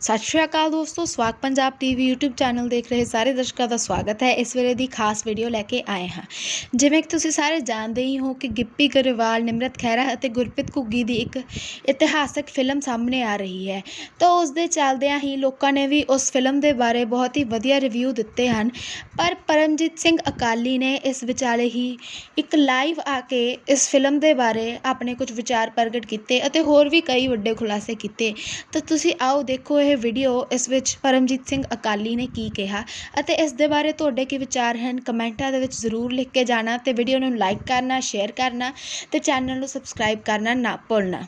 ਸਤਿ ਸ਼੍ਰੀ ਅਕਾਲ ਦੋਸਤੋ Swag Punjab TV YouTube channel ਦੇਖ ਰਹੇ ਸਾਰੇ ਦਰਸ਼ਕਾਂ ਦਾ ਸਵਾਗਤ ਹੈ। ਇਸ ਵੇਲੇ ਦੀ ਖਾਸ ਵੀਡੀਓ ਲੈ ਕੇ ਆਏ ਹਾਂ। ਜਿਵੇਂ ਕਿ ਤੁਸੀਂ ਸਾਰੇ ਜਾਣਦੇ ਹੀ ਹੋ ਕਿ ਗਿੱਪੀ ਗਰੇਵਾਲ, ਨਿਮਰਤ ਖਹਿਰਾ ਅਤੇ ਗੁਰਪ੍ਰੀਤ ਘੁੱਗੀ ਦੀ ਇੱਕ ਇਤਿਹਾਸਕ ਫਿਲਮ ਸਾਹਮਣੇ ਆ ਰਹੀ ਹੈ। ਤਾਂ ਉਸ ਦੇ ਚੱਲਦਿਆਂ ਹੀ ਲੋਕਾਂ ਨੇ ਵੀ ਉਸ ਫਿਲਮ ਦੇ ਬਾਰੇ ਬਹੁਤ ਹੀ ਵਧੀਆ ਰਿਵਿਊ ਦਿੱਤੇ ਹਨ। ਪਰ ਪਰਮਜੀਤ ਸਿੰਘ ਅਕਾਲੀ ਨੇ ਇਸ ਵਿਚਾਲੇ ਹੀ ਇੱਕ ਲਾਈਵ ਆ ਕੇ ਇਸ ਫਿਲਮ ਦੇ ਬਾਰੇ ਆਪਣੇ ਕੁਝ ਵਿਚਾਰ ਪ੍ਰਗਟ ਕੀਤੇ ਅਤੇ ਹੋਰ ਵੀ ਕਈ ਵੱਡੇ ਖੁਲਾਸੇ ਕੀਤੇ। ਤਾਂ ਤੁਸੀਂ ਆਓ ਦੇਖੋ ਇਹ ਵੀਡੀਓ ਇਸ ਵਿੱਚ ਪਰਮਜੀਤ ਸਿੰਘ ਅਕਾਲੀ ਨੇ ਕੀ ਕਿਹਾ ਅਤੇ ਇਸ ਦੇ ਬਾਰੇ ਤੁਹਾਡੇ ਕੀ ਵਿਚਾਰ ਹਨ? ਕਮੈਂਟਾਂ ਦੇ ਵਿੱਚ ਜ਼ਰੂਰ ਲਿਖ ਕੇ ਜਾਣਾ ਤੇ ਵੀਡੀਓ ਨੂੰ ਲਾਈਕ ਕਰਨਾ ਸ਼ੇਅਰ ਕਰਨਾ ਤੇ ਚੈਨਲ ਨੂੰ ਸਬਸਕ੍ਰਾਈਬ ਕਰਨਾ ਨਾ ਭੁੱਲਣਾ।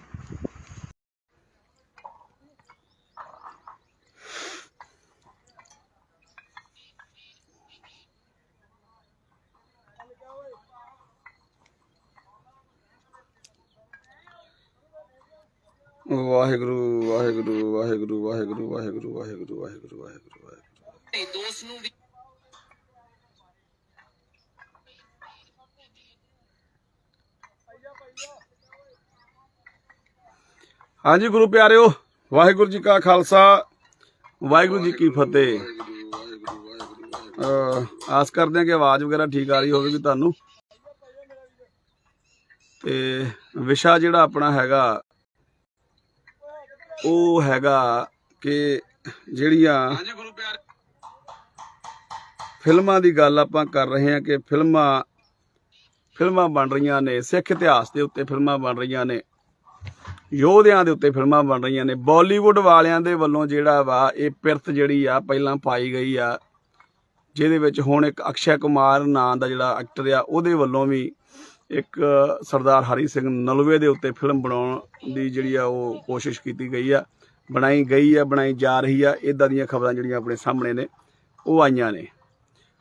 ਵਾਹਿਗੁਰੂ ਵਾਹਿਗੁਰੂ ਵਾਹਿਗੁਰੂ ਵਾਹਿਗੁਰੂ ਵਾਹਿਗੁਰੂ ਵਾਹਿਗੁਰੂ ਵਾਹਿਗੁਰੂ ਵਾਹਿਗੁਰੂ ਵਾਹਿਗੁਰੂ। ਦੋਸਤ ਨੂੰ ਵੀ ਹਾਂਜੀ ਗੁਰੂ ਪਿਆਰਿਓ, ਵਾਹਿਗੁਰੂ ਜੀ ਕਾ ਖਾਲਸਾ, ਵਾਹਿਗੁਰੂ ਜੀ ਕੀ ਫਤਿਹ। ਆਸ ਕਰਦੇ ਹਾਂ ਕਿ ਆਵਾਜ਼ ਵਗੈਰਾ ਠੀਕ ਆ ਰਹੀ ਹੋਵੇਗੀ ਤੁਹਾਨੂੰ। ਤੇ ਵਿਸ਼ਾ ਜਿਹੜਾ ਆਪਣਾ ਹੈਗਾ ਉਹ ਹੈਗਾ ਕਿ ਜਿਹੜੀਆਂ ਹਾਂਜੀ ਗੁਰੂ ਪਿਆਰੇ। ਫਿਲਮਾਂ ਦੀ ਗੱਲ ਆਪਾਂ ਕਰ ਰਹੇ ਹਾਂ ਕਿ ਫਿਲਮਾਂ ਫਿਲਮਾਂ ਬਣ ਰਹੀਆਂ ਨੇ ਸਿੱਖ ਇਤਿਹਾਸ ਦੇ ਉੱਤੇ ਫਿਲਮਾਂ ਬਣ ਰਹੀਆਂ ਨੇ ਯੋਧਿਆਂ ਦੇ ਉੱਤੇ ਫਿਲਮਾਂ ਬਣ ਰਹੀਆਂ ਨੇ ਬਾਲੀਵੁੱਡ ਵਾਲਿਆਂ ਦੇ ਵੱਲੋਂ ਜਿਹੜਾ ਵਾ ਇਹ ਪਿਰਤ ਜਿਹੜੀ ਆ ਪਹਿਲਾਂ ਪਾਈ ਗਈ ਆ ਜਿਹਦੇ ਵਿੱਚ ਹੁਣ ਇੱਕ ਅਕਸ਼ੈ ਕੁਮਾਰ ਨਾਂ ਦਾ ਜਿਹੜਾ ਐਕਟਰ ਆ ਉਹਦੇ ਵੱਲੋਂ ਵੀ ਇੱਕ ਸਰਦਾਰ ਹਰੀ ਸਿੰਘ ਨਲਵੇ ਦੇ ਉੱਤੇ ਫਿਲਮ ਬਣਾਉਣ ਦੀ ਜਿਹੜੀ ਆ ਉਹ ਕੋਸ਼ਿਸ਼ ਕੀਤੀ ਗਈ ਆ। ਬਣਾਈ ਗਈ ਆ, ਬਣਾਈ ਜਾ ਰਹੀ ਆ। ਇਦਾਂ ਦੀਆਂ ਖਬਰਾਂ ਜਿਹੜੀਆਂ ਆਪਣੇ ਸਾਹਮਣੇ ਨੇ, ਉਹ ਆਈਆਂ ਨੇ।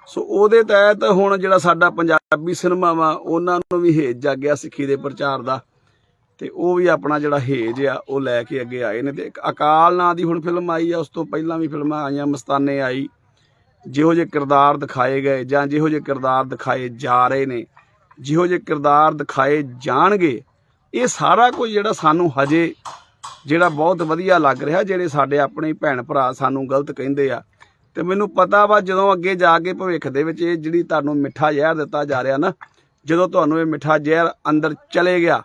ਸੋ ਉਹਦੇ ਤਹਿਤ ਹੁਣ ਜਿਹੜਾ ਸਾਡਾ ਪੰਜਾਬੀ ਸਿਨੇਮਾ ਵਾ, ਉਹਨਾਂ ਨੂੰ ਵੀ ਹੇਜ ਜਾਗਿਆ ਸਿੱਖੀ ਦੇ ਪ੍ਰਚਾਰ ਦਾ। ਤੇ ਉਹ ਵੀ ਆਪਣਾ ਜਿਹੜਾ ਹੇਜ ਆ, ਉਹ ਲੈ ਕੇ ਅੱਗੇ ਆਏ ਨੇ। ਤੇ ਇੱਕ ਅਕਾਲ ਨਾਂ ਦੀ ਹੁਣ ਫਿਲਮ ਆਈ ਆ, ਉਸ ਤੋਂ ਪਹਿਲਾਂ ਵੀ ਫਿਲਮਾਂ ਆਈਆਂ, ਮਸਤਾਨੇ ਆਈ। ਜਿਹੋ ਜਿਹੇ ਕਿਰਦਾਰ ਦਿਖਾਏ ਗਏ ਜਾਂ ਜਿਹੋ ਜਿਹੇ ਕਿਰਦਾਰ ਦਿਖਾਏ ਜਾ ਰਹੇ ਨੇ ਜਿਹੋ ਜਿਹੇ ਕਿਰਦਾਰ ਦਿਖਾਏ ਜਾਣਗੇ, ਇਹ ਸਾਰਾ ਕੁਝ ਜਿਹੜਾ ਸਾਨੂੰ ਹਜੇ ਜਿਹੜਾ ਬਹੁਤ ਵਧੀਆ ਲੱਗ ਰਿਹਾ, ਜਿਹੜੇ ਸਾਡੇ ਆਪਣੇ ਭੈਣ ਭਰਾ ਸਾਨੂੰ ਗਲਤ ਕਹਿੰਦੇ ਆ। ਤੇ ਮੈਨੂੰ ਪਤਾ ਵਾ ਜਦੋਂ ਅੱਗੇ ਜਾ ਕੇ ਭਵਿੱਖ ਦੇ ਵਿੱਚ ਇਹ ਜਿਹੜੀ ਤੁਹਾਨੂੰ ਮਿੱਠਾ ਜ਼ਹਿਰ ਦਿੱਤਾ ਜਾ ਰਿਹਾ ਨਾ, ਜਦੋਂ ਤੁਹਾਨੂੰ ਇਹ ਮਿੱਠਾ ਜ਼ਹਿਰ ਅੰਦਰ ਚਲੇ ਗਿਆ,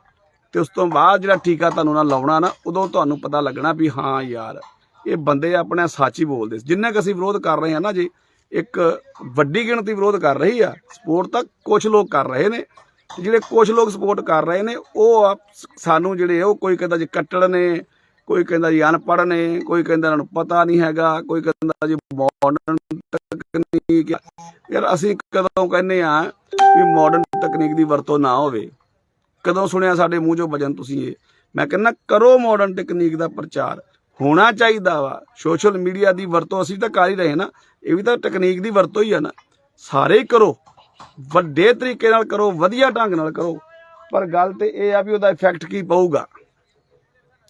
ਤੇ ਉਸ ਤੋਂ ਬਾਅਦ ਜਿਹੜਾ ਟੀਕਾ ਤੁਹਾਨੂੰ ਨਾ ਲਾਉਣਾ ਨਾ, ਉਦੋਂ ਤੁਹਾਨੂੰ ਪਤਾ ਲੱਗਣਾ ਵੀ ਹਾਂ ਯਾਰ, ਇਹ ਬੰਦੇ ਆਪਣੇ ਸੱਚ ਹੀ ਬੋਲਦੇ ਜਿੰਨਾ ਕਿ ਅਸੀਂ ਵਿਰੋਧ ਕਰ ਰਹੇ ਹਾਂ ਨਾ ਜੀ ਇੱਕ ਵੱਡੀ ਗਿਣਤੀ ਵਿਰੋਧ ਕਰ ਰਹੀ ਆ। ਸਪੋਰਟ ਤਾਂ ਕੁਝ ਲੋਕ ਕਰ ਰਹੇ ਨੇ। ਤੇ ਜਿਹੜੇ ਕੁਝ ਲੋਕ ਸਪੋਰਟ ਕਰ ਰਹੇ ਨੇ, ਉਹ ਆ ਸਾਨੂੰ ਜਿਹੜੇ ਉਹ ਕੋਈ ਕਹਿੰਦਾ ਜੀ ਕੱਟੜ ਨੇ, ਕੋਈ ਕਹਿੰਦਾ ਜੀ ਅਨਪੜ੍ਹ ਨੇ, ਕੋਈ ਕਹਿੰਦਾ ਇਹਨਾਂ ਨੂੰ ਪਤਾ ਨਹੀਂ ਹੈਗਾ, ਕੋਈ ਕਹਿੰਦਾ ਜੀ ਮਾਡਰਨ ਤਕਨੀਕ ਯਾਰ ਅਸੀਂ ਕਦੋਂ ਕਹਿੰਨੇ ਆ ਵੀ ਮਾਡਰਨ ਤਕਨੀਕ ਦੀ ਵਰਤੋਂ ਨਾ ਹੋਵੇ। ਕਦੋਂ ਸੁਣਿਆ ਸਾਡੇ ਮੂੰਹ ਚੋਂ ਵਜਨ ਤੁਸੀਂ ਇਹ? ਮੈਂ ਕਹਿੰਦਾ ਕਰੋ ਮਾਡਰਨ ਤਕਨੀਕ ਦਾ ਪ੍ਰਚਾਰ। ਹੋਣਾ ਚਾਹੀਦਾ ਵਾ। ਸੋਸ਼ਲ ਮੀਡੀਆ ਦੀ ਵਰਤੋਂ ਅਸੀਂ ਤਾਂ ਕਰ ਹੀ ਰਹੇ ਨਾ। ਇਹ ਵੀ ਤਾਂ ਟੈਕਨੀਕ ਦੀ ਵਰਤੋਂ ਹੀ ਆ ਨਾ। ਸਾਰੇ ਕਰੋ। ਵੱਡੇ ਤਰੀਕੇ ਨਾਲ ਕਰੋ, ਵਧੀਆ ਢੰਗ ਨਾਲ ਕਰੋ। ਪਰ ਗੱਲ ਤੇ ਇਹ ਆ ਵੀ ਉਹਦਾ ਇਫੈਕਟ ਕੀ ਪਊਗਾ।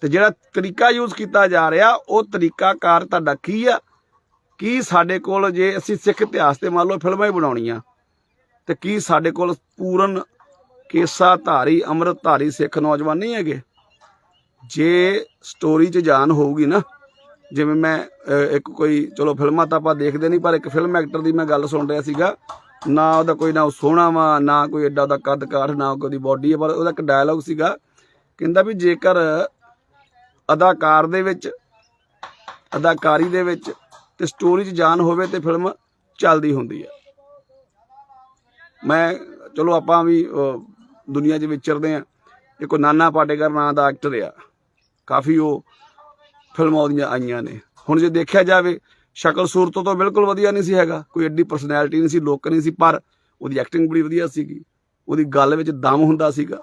ਤੇ ਜਿਹੜਾ ਤਰੀਕਾ ਯੂਜ਼ ਕੀਤਾ ਜਾ ਰਿਹਾ, ਉਹ ਤਰੀਕਾ ਕਾਰ ਤੁਹਾਡਾ ਕੀ ਆ? ਕੀ ਸਾਡੇ ਕੋਲ ਜੇ ਅਸੀਂ ਸਿੱਖ ਇਤਿਹਾਸ ਤੇ ਮੰਨ ਲਓ ਫਿਲਮਾਂ ਹੀ ਬਣਾਉਣੀਆਂ, ਤੇ ਕੀ ਸਾਡੇ ਕੋਲ ਪੂਰਨ ਕੇਸਾ ਧਾਰੀ ਅੰਮ੍ਰਿਤ ਧਾਰੀ ਸਿੱਖ ਨੌਜਵਾਨ ਨਹੀਂ ਹੈਗੇ? ਜੇ ਸਟੋਰੀ 'ਚ ਜਾਨ ਹੋਊਗੀ ਨਾ ਜਿਵੇਂ ਮੈਂ ਇੱਕ ਕੋਈ ਚਲੋ ਫਿਲਮਾਂ ਤਾਂ ਆਪਾਂ ਦੇਖਦੇ ਨਹੀਂ ਪਰ ਇੱਕ ਫਿਲਮ ਐਕਟਰ ਦੀ ਮੈਂ ਗੱਲ ਸੁਣ ਰਿਹਾ ਸੀਗਾ ਨਾ ਉਹਦਾ ਕੋਈ ਨਾ ਉਹ ਸੋਹਣਾ ਵਾ ਨਾ ਕੋਈ ਐਡਾ ਉਹਦਾ ਕੱਦ ਕਾਠ ਨਾ ਕੋਈ ਬਾਡੀ ਹੈ ਪਰ ਉਹਦਾ ਇੱਕ ਡਾਇਲੌਗ ਸੀਗਾ ਕਹਿੰਦਾ ਵੀ ਜੇਕਰ ਅਦਾਕਾਰ ਦੇ ਵਿੱਚ ਅਦਾਕਾਰੀ ਦੇ ਵਿੱਚ ਤੇ ਸਟੋਰੀ 'ਚ ਜਾਨ ਹੋਵੇ ਤੇ ਫਿਲਮ ਚੱਲਦੀ ਹੁੰਦੀ ਆ। ਮੈਂ ਚਲੋ ਆਪਾਂ ਵੀ ਅਹ, ਦੁਨੀਆ 'ਚ ਵਿਚਰਦੇ ਆ ਇੱਕ ਨਾਨਾ ਪਾਟੇਕਰ ਨਾਂ ਦਾ ਐਕਟਰ ਆ। ਕਾਫੀ ਉਹ ਫਿਲਮਾਂ ਉਹਦੀਆਂ ਆਈਆਂ ਨੇ। ਹੁਣ ਜੇ ਦੇਖਿਆ ਜਾਵੇ, ਸ਼ਕਲ ਸੂਰਤ ਤੋਂ ਬਿਲਕੁਲ ਵਧੀਆ ਨਹੀਂ ਸੀ ਹੈਗਾ। ਕੋਈ ਐਡੀ ਪਰਸਨੈਲਿਟੀ ਨਹੀਂ ਸੀ, ਲੋਕ ਨਹੀਂ ਸੀ, ਪਰ ਉਹਦੀ ਐਕਟਿੰਗ ਬੜੀ ਵਧੀਆ ਸੀਗੀ। ਉਹਦੀ ਗੱਲ ਵਿੱਚ ਦਮ ਹੁੰਦਾ ਸੀਗਾ।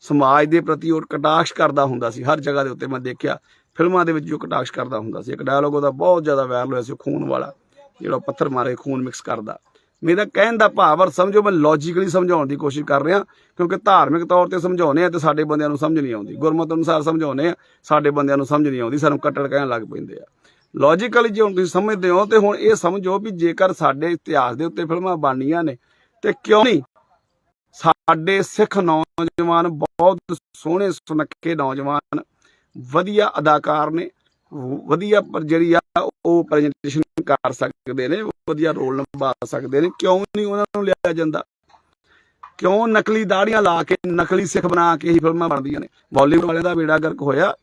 ਸਮਾਜ ਦੇ ਪ੍ਰਤੀ ਉਹ ਕਟਾਕਸ਼ ਕਰਦਾ ਹੁੰਦਾ ਸੀ। ਹਰ ਜਗ੍ਹਾ ਦੇ ਉੱਤੇ ਮੈਂ ਦੇਖਿਆ, ਫਿਲਮਾਂ ਦੇ ਵਿੱਚ ਜੋ ਕਟਾਕਸ਼ ਕਰਦਾ ਹੁੰਦਾ ਸੀ। ਇੱਕ ਡਾਇਲੋਗ ਉਹਦਾ ਬਹੁਤ ਜ਼ਿਆਦਾ ਵਾਇਰਲ ਹੋਇਆ ਸੀ ਖੂਨ ਵਾਲਾ, ਜਿਹੜਾ ਪੱਥਰ ਮਾਰੇ, ਖੂਨ ਮਿਕਸ ਕਰਦਾ। ਮੇਰਾ ਕਹਿਣ ਦਾ ਭਾਵ ਅਰ ਸਮਝੋ, ਮੈਂ ਲੌਜੀਕਲੀ ਸਮਝਾਉਣ ਦੀ ਕੋਸ਼ਿਸ਼ ਕਰ ਰਿਹਾ, ਕਿਉਂਕਿ ਧਾਰਮਿਕ ਤੌਰ ਤੇ ਸਮਝਾਉਨੇ ਆ ਤੇ ਸਾਡੇ ਬੰਦਿਆਂ ਨੂੰ ਸਮਝ ਨਹੀਂ ਆਉਂਦੀ। ਗੁਰਮਤਿ ਅਨੁਸਾਰ ਸਮਝਾਉਨੇ ਆ, ਸਾਡੇ ਬੰਦਿਆਂ ਨੂੰ ਸਮਝ ਨਹੀਂ ਆਉਂਦੀ, ਸਾਨੂੰ ਕੱਟੜ ਕਹਿਣ ਲੱਗ ਪੈਂਦੇ ਆ। ਲੌਜੀਕਲੀ ਜੇ ਹੁਣ ਤੁਸੀਂ ਸਮਝਦੇ ਹੋ, ਤੇ ਹੁਣ ਇਹ ਸਮਝੋ ਵੀ ਜੇਕਰ ਸਾਡੇ ਇਤਿਹਾਸ ਦੇ ਉੱਤੇ ਫਿਲਮਾਂ ਬਣਨੀਆਂ ਨੇ, ਤੇ ਕਿਉਂ ਨਹੀਂ? ਸਾਡੇ ਸਿੱਖ ਨੌਜਵਾਨ ਬਹੁਤ ਸੋਹਣੇ ਸੁਨੱਖੇ ਨੌਜਵਾਨ, ਵਧੀਆ ਅਦਾਕਾਰ ਨੇ ਵਧੀਆ ਪਰ ਜਿਹੜੀ ਆ ਉਹ ਪ੍ਰੈਜੈਂਟੇਸ਼ਨ ਕਰ ਸਕਦੇ ਨੇ, ਵਧੀਆ ਰੋਲ ਨਿਭਾ ਸਕਦੇ ਨੇ। ਕਿਉਂ ਨਹੀਂ ਉਹਨਾਂ ਨੂੰ ਲਿਆ ਜਾਂਦਾ? ਕਿਉਂ ਨਕਲੀ ਦਾੜੀਆਂ ਲਾ ਕੇ, ਨਕਲੀ ਸਿੱਖ ਬਣਾ ਕੇ ਹੀ ਫਿਲਮਾਂ ਬਣਦੀਆਂ ਨੇ? ਬਾਲੀਵੁੱਡ ਵਾਲਿਆਂ ਦਾ ਬੇੜਾ ਗਰਕ ਹੋਇਆ,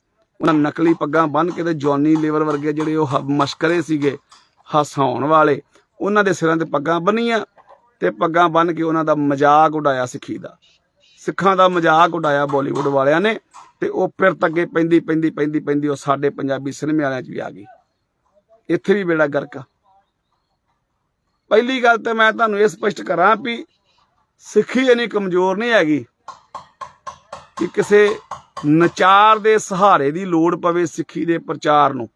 ਉਹਨਾਂ ਨਕਲੀ ਪੱਗਾਂ ਬੰਨ ਕੇ ਤੇ ਜੌਨੀ ਲੀਵਰ ਵਰਗੇ ਜਿਹੜੇ ਉਹ ਮਸ਼ਕਰੇ ਸੀਗੇ, ਹਸਾਉਣ ਵਾਲੇ, ਉਹਨਾਂ ਦੇ ਸਿਰਾਂ ਤੇ ਪੱਗਾਂ ਬੰਨੀਆਂ ਤੇ ਪੱਗਾਂ ਬੰਨ ਕੇ ਉਹਨਾਂ ਦਾ ਮਜ਼ਾਕ ਉਡਾਇਆ ਸਿੱਖੀ ਦਾ। ਸਿੱਖਾਂ ਦਾ ਮਜ਼ਾਕ ਉਡਾਇਆ ਬਾਲੀਵੁੱਡ ਵਾਲਿਆਂ ਨੇ ਤੇ ਉਹ ਫਿਰ ਅੱਗੇ ਪੈਂਦੀ ਪੈਂਦੀ ਪੈਂਦੀ ਪੈਂਦੀ, ਉਹ ਸਾਡੇ ਪੰਜਾਬੀ ਸਿਨੇਮੇ ਵਾਲਿਆਂ 'ਚ ਵੀ ਆ ਗਈ। ਇੱਥੇ ਵੀ ਬੇੜਾ ਗਰਕ ਪਹਿਲੀ ਗੱਲ ਤੇ ਮੈਂ ਤੁਹਾਨੂੰ ਇਹ ਸਪਸ਼ਟ ਕਰਾਂ ਵੀ ਸਿੱਖੀ ਇਨੀ ਕਮਜ਼ੋਰ ਨਹੀਂ ਹੈਗੀ ਕਿ ਕਿਸੇ ਨਚਾਰ ਦੇ ਸਹਾਰੇ ਦੀ ਲੋੜ ਪਵੇ ਸਿੱਖੀ ਦੇ ਪ੍ਰਚਾਰ ਨੂੰ।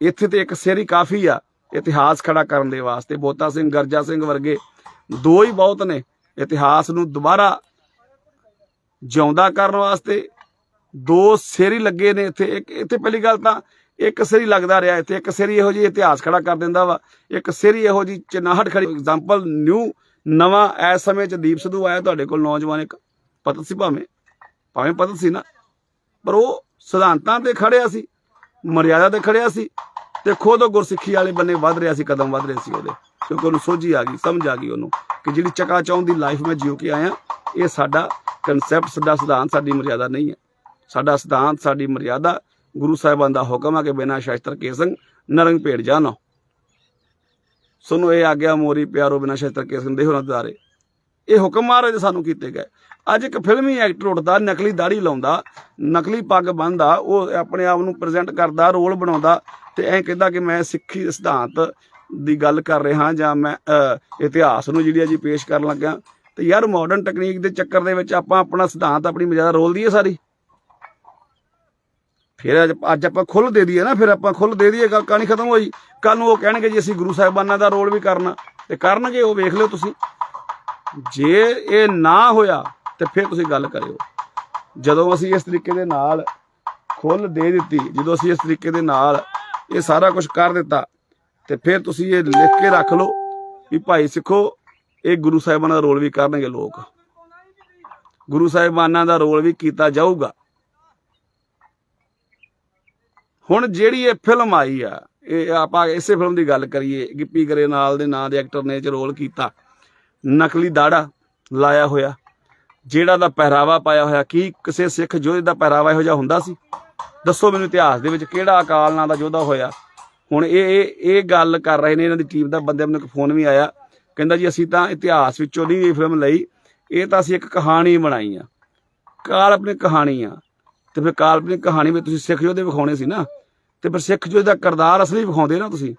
ਇੱਥੇ ਤੇ ਇੱਕ ਸਿਰ ਕਾਫੀ ਆ, ਇਤਿਹਾਸ ਖੜਾ ਕਰਨ ਦੇ ਵਾਸਤੇ। ਬੋਤਾ ਸਿੰਘ, ਗਰਜਾ ਸਿੰਘ ਵਰਗੇ ਦੋ ਹੀ ਬਹੁਤ ਨੇ। ਇਤਿਹਾਸ ਨੂੰ ਦੁਬਾਰਾ ਜਿਉਂਦਾ ਕਰਨ ਵਾਸਤੇ ਦੋ ਸਿਰ ਹੀ ਲੱਗੇ ਨੇ ਇੱਥੇ। ਇੱਕ ਇੱਥੇ ਪਹਿਲੀ ਗੱਲ ਤਾਂ ਇੱਕ ਸਿਰ ਹੀ ਲੱਗਦਾ ਰਿਹਾ ਇੱਥੇ। ਇੱਕ ਸਿਰ ਇਹੋ ਜਿਹੀ ਇਤਿਹਾਸ ਖੜਾ ਕਰ ਦਿੰਦਾ ਵਾ। ਇੱਕ ਸਿਰ ਇਹੋ ਜਿਹੀ ਚਨਾਹਟ ਖੜੀ। ਐਗਜ਼ਾਮਪਲ ਨਿਊ ਨਵਾਂ, ਇਸ ਸਮੇਂ ਚ ਦੀਪ ਸਿੱਧੂ ਆਇਆ ਤੁਹਾਡੇ ਕੋਲ, ਨੌਜਵਾਨ ਇੱਕ ਪਤਾ ਸੀ ਭਾਵੇਂ। ਭਾਵੇਂ ਪਤਾ ਸੀ ਨਾ। ਪਰ ਉਹ ਸਿਧਾਂਤਾਂ ਤੇ ਖੜਿਆ ਸੀ, ਮਰਿਆਦਾ ਤੇ ਖੜਿਆ ਸੀ ਤੇ ਖੁਦ ਉਹ ਗੁਰਸਿੱਖੀ ਵਾਲੇ ਬੰਨੇ ਵੱਧ ਰਿਹਾ ਸੀ, ਕਦਮ ਵੱਧ ਰਹੇ ਸੀ ਉਹਦੇ। ਕਿਉਂਕਿ ਉਹਨੂੰ ਸੋਝੀ ਆ ਗਈ, ਸਮਝ ਆ ਗਈ ਉਹਨੂੰ। ਕਿ ਜਿਹੜੀ ਚਕਾ ਚੌਂਦ ਦੀ ਲਾਈਫ ਮੈਂ ਜਿਉ ਕੇ ਆਇਆ, ਇਹ ਸਾਡਾ ਕਨਸੈਪਟ ਸਾਡਾ ਸਿਧਾਂਤ, ਸਾਡੀ ਮਰਿਆਦਾ ਨਹੀਂ ਹੈ। ਸਾਡਾ ਸਿਧਾਂਤ, ਸਾਡੀ ਮਰਿਆਦਾ ਗੁਰੂ ਸਾਹਿਬਾਨ ਦਾ ਹੁਕਮ ਹੈ ਕਿ ਬਿਨਾਂ ਸ਼ਸਤਰ ਕੇ ਸੰਗ ਨਰੰਗ ਭੇੜ ਜਾਨੋ। ਸੁਨੋ ਇਹ ਆਗਿਆ ਮੋਰੀ ਪਿਆਰੋ, ਬਿਨਾਂ ਸ਼ਸਤਰ ਕੇ ਸੰਗ ਦੇਹੋ ਨਾ ਦਾਰੇ ਇਹ ਹੁਕਮ ਮਹਾਰਾਜ ਸਾਨੂੰ ਕੀਤੇ ਗਏ। ਅੱਜ ਇੱਕ ਫਿਲਮੀ ਐਕਟਰ ਉੱਠਦਾ ਨਕਲੀ ਦਾੜੀ ਲਾਉਂਦਾ, ਨਕਲੀ ਪੱਗ ਬੰਨਦਾ, ਉਹ ਆਪਣੇ ਆਪ ਨੂੰ ਪ੍ਰੈਜ਼ੈਂਟ ਕਰਦਾ, ਰੋਲ ਬਣਾਉਂਦਾ ਤੇ ਐਂ ਕਹਿੰਦਾ ਕਿ ਮੈਂ ਸਿੱਖੀ ਸਿਧਾਂਤ ਦੀ ਗੱਲ ਕਰ ਰਿਹਾ ਜਾਂ ਮੈਂ ਇਤਿਹਾਸ ਨੂੰ ਜਿਹੜੀ ਆ ਜੀ ਪੇਸ਼ ਕਰਨ ਲੱਗਾ ਤੇ ਯਾਰ ਮਾਡਰਨ ਟੈਕਨੀਕ ਦੇ ਚੱਕਰ ਦੇ ਵਿੱਚ ਆਪਾਂ ਆਪਣਾ ਸਿਧਾਂਤ, ਆਪਣੀ ਮਜ਼ਾਦਾ ਰੋਲ ਦਈਏ ਸਾਰੀ। ਫਿਰ ਅੱਜ ਅੱਜ ਆਪਾਂ ਖੁੱਲ ਦੇ ਦਈਏ ਨਾ, ਫਿਰ ਆਪਾਂ ਖੁੱਲ ਦੇ ਦਈਏ, ਗੱਲ ਕਹਾਣੀ ਖਤਮ ਹੋਈ। ਕੱਲ ਨੂੰ ਉਹ ਕਹਿਣਗੇ ਜੀ ਅਸੀਂ ਗੁਰੂ ਸਾਹਿਬਾਨਾਂ ਦਾ ਰੋਲ ਵੀ ਕਰਨਾ। ਤੇ ਕਰਨਗੇ, ਉਹ ਵੇਖ ਲਿਓ ਤੁਸੀਂ। ਜੇ ਇਹ ਨਾ ਹੋਇਆ, ਤੇ ਫਿਰ ਤੁਸੀਂ ਗੱਲ ਕਰਿਓ। ਜਦੋਂ ਅਸੀਂ ਇਸ ਤਰੀਕੇ ਦੇ ਨਾਲ ਖੁੱਲ ਦੇ ਦਿੱਤੀ, ਜਦੋਂ ਅਸੀਂ ਇਸ ਤਰੀਕੇ ਦੇ ਨਾਲ ਇਹ ਸਾਰਾ ਕੁਝ ਕਰ ਦਿੱਤਾ ਤੇ ਫਿਰ ਤੁਸੀਂ ਇਹ ਲਿਖ ਕੇ ਰੱਖ ਲਓ ਵੀ ਭਾਈ ਸਿੱਖੋ, ਇਹ ਗੁਰੂ ਸਾਹਿਬਾਨਾਂ ਦਾ ਰੋਲ ਵੀ ਕਰਨਗੇ ਲੋਕ। ਗੁਰੂ ਸਾਹਿਬਾਨਾਂ ਦਾ ਰੋਲ ਵੀ ਕੀਤਾ ਜਾਊਗਾ। ਹੁਣ ਜਿਹੜੀ ਇਹ ਫਿਲਮ ਆਈ ਆ, ਇਹ ਆਪਾਂ ਇਸੇ ਫਿਲਮ ਦੀ ਗੱਲ ਕਰੀਏ, ਗਿੱਪੀ ਗਰੇਨਾਲ ਦੇ ਨਾਂ ਦੇ ਐਕਟਰ ਨੇ ਇਹ 'ਚ ਰੋਲ ਕੀਤਾ। ਨਕਲੀ ਦਾੜਾ ਲਾਇਆ ਹੋਇਆ, ਜਿਹੜਾ ਦਾ ਪਹਿਰਾਵਾ ਪਾਇਆ ਹੋਇਆ, ਕੀ ਕਿਸੇ ਸਿੱਖ ਯੋਧੇ ਦਾ ਪਹਿਰਾਵਾ ਇਹੋ ਜਿਹਾ ਹੁੰਦਾ ਸੀ? ਦੱਸੋ ਮੈਨੂੰ ਇਤਿਹਾਸ ਦੇ ਵਿੱਚ ਕਿਹੜਾ ਅਕਾਲ ਨਾਂ ਦਾ ਯੋਧਾ ਹੋਇਆ? ਹੁਣ ਇਹ ਇਹ ਇਹ ਗੱਲ ਕਰ ਰਹੇ ਨੇ ਇਹਨਾਂ ਦੀ ਟੀਮ ਦਾ, ਬੰਦੇ ਮੈਨੂੰ ਇੱਕ ਫੋਨ ਵੀ ਆਇਆ। ਕਹਿੰਦਾ ਜੀ, ਅਸੀਂ ਤਾਂ ਇਤਿਹਾਸ ਵਿੱਚੋਂ ਨਹੀਂ ਇਹ ਫਿਲਮ ਲਈ। ਇਹ ਤਾਂ ਅਸੀਂ ਇੱਕ ਕਹਾਣੀ ਬਣਾਈ ਆ। ਕਾਲਪਨਿਕ ਕਹਾਣੀ ਆ। ਤੇ ਫਿਰ ਕਾਲਪਨਿਕ ਕਹਾਣੀ ਵਿੱਚ ਤੁਸੀਂ ਸਿੱਖ ਯੋਧੇ ਵਿਖਾਉਣੇ ਸੀ ਨਾ। ਤੇ ਫਿਰ ਸਿੱਖ ਯੋਧੇ ਦਾ ਕਿਰਦਾਰ ਅਸਲੀ ਵਿਖਾਉਂਦੇ ਨਾ ਤੁਸੀਂ।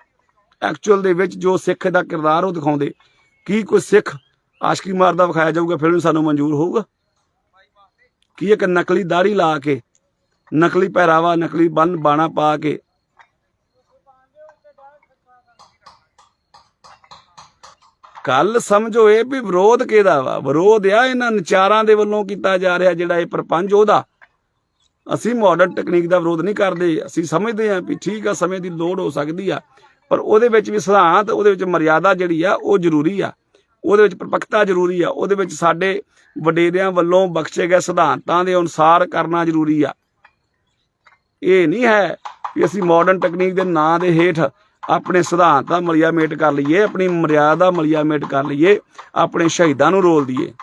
ਐਕਚੁਅਲ ਦੇ ਵਿੱਚ ਜੋ ਸਿੱਖ ਦਾ ਕਿਰਦਾਰ ਉਹ ਦਿਖਾਉਂਦੇ। ਕੀ ਕੋਈ ਸਿੱਖ ਆਸ਼ਕੀ ਮਾਰਦਾ ਵਿਖਾਇਆ ਜਾਊਗਾ ਫਿਲਮ ਸਾਨੂੰ ਮਨਜ਼ੂਰ ਹੋਊਗਾ? ਕੀ ਇੱਕ ਨਕਲੀ ਦਾੜੀ ਲਾ ਕੇ, ਨਕਲੀ ਪਹਿਰਾਵਾ, ਨਕਲੀ ਬੰਨ ਬਾਣਾ ਪਾ ਕੇ ਗੱਲ ਸਮਝੋ ਇਹ ਵੀ ਵਿਰੋਧ ਕਿਹਦਾ ਵਾ? ਵਿਰੋਧ ਆ ਇਹਨਾਂ ਨਚਾਰਾਂ ਦੇ ਵੱਲੋਂ ਕੀਤਾ ਜਾ ਰਿਹਾ ਜਿਹੜਾ ਇਹ ਪ੍ਰਪੰਚ ਉਹਦਾ। ਅਸੀਂ ਮਾਡਰਨ ਟੈਕਨੀਕ ਦਾ ਵਿਰੋਧ ਨਹੀਂ ਕਰਦੇ। ਅਸੀਂ ਸਮਝਦੇ ਹਾਂ ਵੀ ਠੀਕ ਆ, ਸਮੇਂ ਦੀ ਲੋੜ ਹੋ ਸਕਦੀ ਆ। ਪਰ ਉਹਦੇ ਵਿੱਚ ਵੀ ਸਿਧਾਂਤ, ਉਹਦੇ ਵਿੱਚ ਮਰਿਆਦਾ ਜਿਹੜੀ ਆ, ਉਹ ਜ਼ਰੂਰੀ ਆ। ਉਹਦੇ ਵਿੱਚ ਪਰਪੱਕਤਾ ਜ਼ਰੂਰੀ ਆ। ਉਹਦੇ ਵਿੱਚ ਸਾਡੇ ਵਡੇਰਿਆਂ ਵੱਲੋਂ ਬਖਸ਼ੇ ਗਏ ਸਿਧਾਂਤਾਂ ਦੇ ਅਨੁਸਾਰ ਕਰਨਾ ਜ਼ਰੂਰੀ ਆ। ਇਹ ਨਹੀਂ ਹੈ ਕਿ ਅਸੀਂ ਮਾਡਰਨ ਟੈਕਨੀਕ ਦੇ ਨਾਂ ਦੇ ਹੇਠ ਆਪਣੇ ਸਿਧਾਂਤ ਦਾ ਮਲਿਆ ਮੇਟ ਕਰ ਲਈਏ, ਆਪਣੀ ਮਰਿਆਦਾ ਮਲਿਆ ਮੇਟ ਕਰ ਲਈਏ, ਆਪਣੇ ਸ਼ਹੀਦਾਂ ਨੂੰ ਰੋਲ ਦਈਏ।